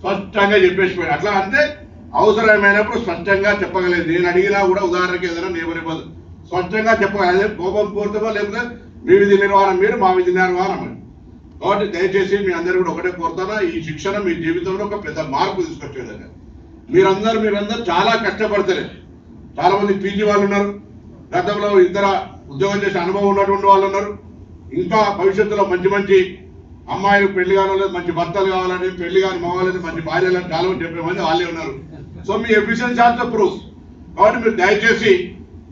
స్పష్టంగా చెప్పేసిపోయాడు అట్లా అంటే అవసరమైనప్పుడు స్పష్టంగా చెప్పగలేదు. నేను అడిగినా కూడా ఉదాహరణకి ఏదైనా నియమనివ్వదు స్పష్టంగా చెప్పగలదు కోపం కోరుతామా లేకపోతే మీ విధి నిర్వహణ మీరు మా విధి నిర్వహణ మీరు. కాబట్టి దయచేసి మీ అందరూ కూడా ఒకటే కోరుతారా ఈ శిక్షణ మీ జీవితంలో ఒక పెద్ద మార్పు తీసుకొచ్చేదండి. మీరందరూ మీరందరూ చాలా కష్టపడతారు. చాలా మంది పీజీ వాళ్ళు ఉన్నారు. గతంలో ఇతర ఉద్యోగం చేసే అనుభవం ఉన్నటువంటి వాళ్ళు ఉన్నారు. ఇంకా భవిష్యత్తులో మంచి మంచి అమ్మాయిలు పెళ్ళి కావాలని మంచి భర్తలు కావాలని పెళ్ళి కాని మగవాళ్ళని మంచి భార్యలు చాలా మంది చెప్పే మంది వాళ్ళే ఉన్నారు. సో మీ ఎఫిషియన్స్ ఆల్సో ప్రూఫ్ కాబట్టి మీరు దయచేసి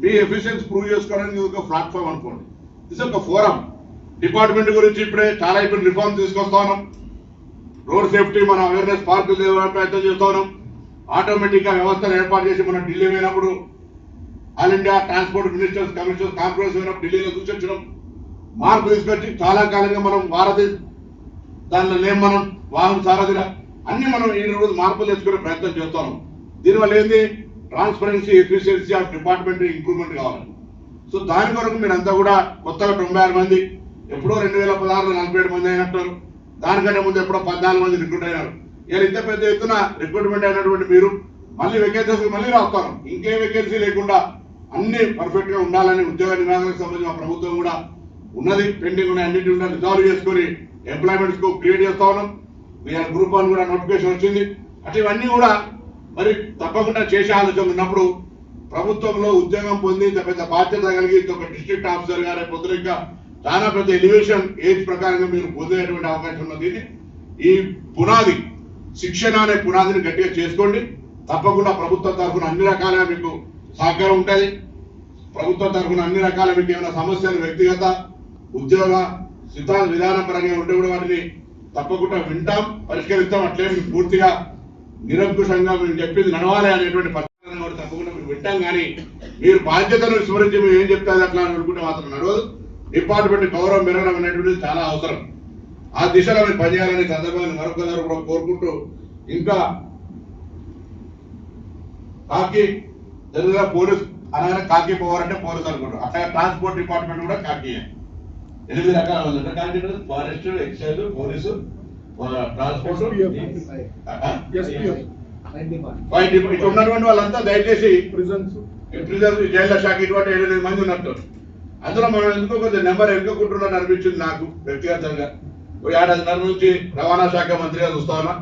మీ ఎఫిషియన్స్ ప్రూవ్ చేసుకోవడానికి ఒక ప్లాట్ఫామ్ అనుకోండి. ఇది ఒక ఫోరం డిపార్ట్మెంట్ గురించి ఇప్పుడే చాలా ఇప్పుడు రిఫార్మ్ తీసుకొస్తా ఉన్నాం. రోడ్ సేఫ్టీ మనం అవేర్నెస్ పార్కులు ప్రయత్నం చేస్తా ఉన్నాం. ఆటోమేటిక్గా వ్యవస్థను ఏర్పాటు చేసి మనం ఢిల్లీ పోయినప్పుడు all India transport ministers commissioners conference పోయినప్పుడు ఢిల్లీలో సూచించడం మార్పు తీసుకొచ్చి చాలా కాలంగా మనం వారధి దానిలో లేం మనం వాహన సారథిగా అన్ని మనం ఈ రోజు మార్పులు తెచ్చుకునే ప్రయత్నం చేస్తున్నాం దీనివల్ల ఏంది? Transparency efficiency of department improvement కావాలి. సో దాని కొరకు మీరంతా కూడా కొత్తగా తొంభై ఆరు మంది ఎప్పుడో రెండు వేల పదహారులో నలభై ఏడు మంది అయినట్టు దానికంటే ముందు ఎప్పుడో పద్నాలుగు మంది రిక్రూట్ అయినారు. ఇలా ఇంత పెద్ద ఎత్తున రిక్రూట్మెంట్ అయినటువంటి మీరు మళ్ళీ వేకెన్సీస్ మళ్ళీ రాస్తారు. ఇంకే వెకేన్సీ లేకుండా అన్ని పర్ఫెక్ట్గా ఉండాలని ఉద్యోగ నియామకాలకు సంబంధించిన ప్రభుత్వం కూడా ఉన్నది పెండింగ్ ఉన్నాయి అన్నింటి ఉండాలి రిజాల్వ్ చేసుకొని ఎంప్లాయ్మెంట్కు క్రియేట్ చేస్తా ఉన్నాం. మీ గ్రూప్ వన్ కూడా నోటిఫికేషన్ వచ్చింది. అట్లా ఇవన్నీ కూడా మరి తప్పకుండా చేసే ఆలోచన ఉన్నప్పుడు ప్రభుత్వంలో ఉద్యోగం పొంది ఇంత పెద్ద బాధ్యత కలిగి ఇంత ఒక డిస్ట్రిక్ట్ ఆఫీసర్ గారి పొద్దున ఇంకా చాలా పెద్ద ఎలివేషన్ ఏజ్ ప్రకారంగా మీరు పొందేటువంటి అవకాశం ఉన్నది ఈ పునాది శిక్షణ అనే పునాదిని గట్టిగా చేసుకోండి. తప్పకుండా ప్రభుత్వం తరఫున అన్ని రకాలుగా మీకు సహకారం ఉంటుంది. ప్రభుత్వం తరఫున అన్ని రకాల మీకు ఏమైనా సమస్యలు వ్యక్తిగత ఉద్యోగ సిద్ధాంత విధాన పరంగా ఉంటే కూడా వాటిని తప్పకుండా వింటాం పరిష్కరిస్తాం. అట్లే మీకు పూర్తిగా నిరంకుశంగా మేము చెప్పింది నడవాలి అనేటువంటి పరిస్థితులను కూడా తప్పకుండా మేము వింటాం. కానీ మీరు బాధ్యతను విస్మరించి మేము ఏం చెప్తారు అట్లా అని అనుకుంటే మాత్రం నడవదు. డిపార్ట్మెంట్ గౌరవం పెరగడం అనేటువంటిది చాలా అవసరం. ఆ దిశలో మీరు పనిచేయాలని సందర్భాన్ని మరొకసారి కూడా కోరుకుంటూ ఇంకా కాకి పోలీస్ అనగానే కాకి పోవాలంటే పోలీస్ అనుకుంటారు. అట్లా ట్రాన్స్పోర్ట్ డిపార్ట్మెంట్ కూడా కాకి ఎనిమిది రకాలు ఉంది కాకి ఫారెస్ట్ ఎక్సైజ్ పోలీసు ట్రాన్స్పోర్ట్? ఇట్లా ఉన్నటువంటి వాళ్ళంతా దయచేసి ప్రిజన్స్. ప్రిజర్వ్ జైళ్ళ శాఖ ఇటువంటి ఏడు ఎనిమిది మంది ఉన్నట్టు. అందులో మనం ఎందుకో కొంచెం నెంబర్ ఎన్నుకుంటున్నట్టు అనిపించింది నాకు వ్యక్తిగతంగా. ఓ ఏడాదిన్నర నుంచి రవాణా శాఖ మంత్రిగా చూస్తా ఉన్నా.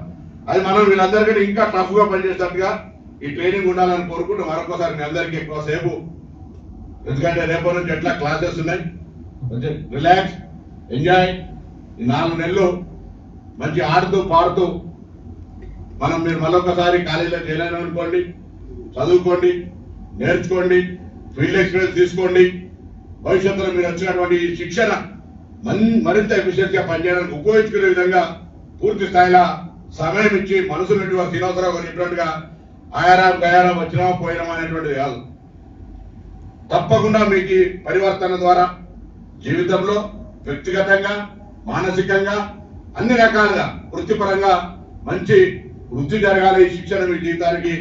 అది మనం వీళ్ళందరికీ ఇంకా టఫ్గా పనిచేసేటట్టుగా ఈ ట్రైనింగ్ ఉండాలని కోరుకుంటూ మరొకసారి మీ అందరికీ ఎక్కువ సేపు ఎందుకంటే రేపటి నుంచి ఎట్లా క్లాసెస్ ఉన్నాయి? కొంచెం రిలాక్స్ ఎంజాయ్ ఈ నాలుగు నెలలు మంచి ఆడుతూ పాడుతూ మనం మీరు మరొకసారి కాలేజీలో చేయాలని అనుకోండి చదువుకోండి నేర్చుకోండి ఫీల్డ్ ఎక్స్పీరియన్స్ తీసుకోండి. భవిష్యత్తులో మీరు వచ్చినటువంటి ఈ శిక్షణ మన్- మరింత ఎఫిషియెంట్గా పనిచేయడానికి ఉపయోగించుకునే విధంగా పూర్తి స్థాయిలో సమయం ఇచ్చి మనసులు నుండి శ్రీనివాసరావు అనేటువంటిగా ఆయారా గయారా వచ్చినా పోయినామా అనేటువంటిది కాదు. తప్పకుండా మీకు పరివర్తన ద్వారా జీవితంలో వ్యక్తిగతంగా మానసికంగా అన్ని రకాలుగా వృత్తిపరంగా మంచి వృద్ధి జరగాలి ఈ శిక్షణ మీ జీవితానికి.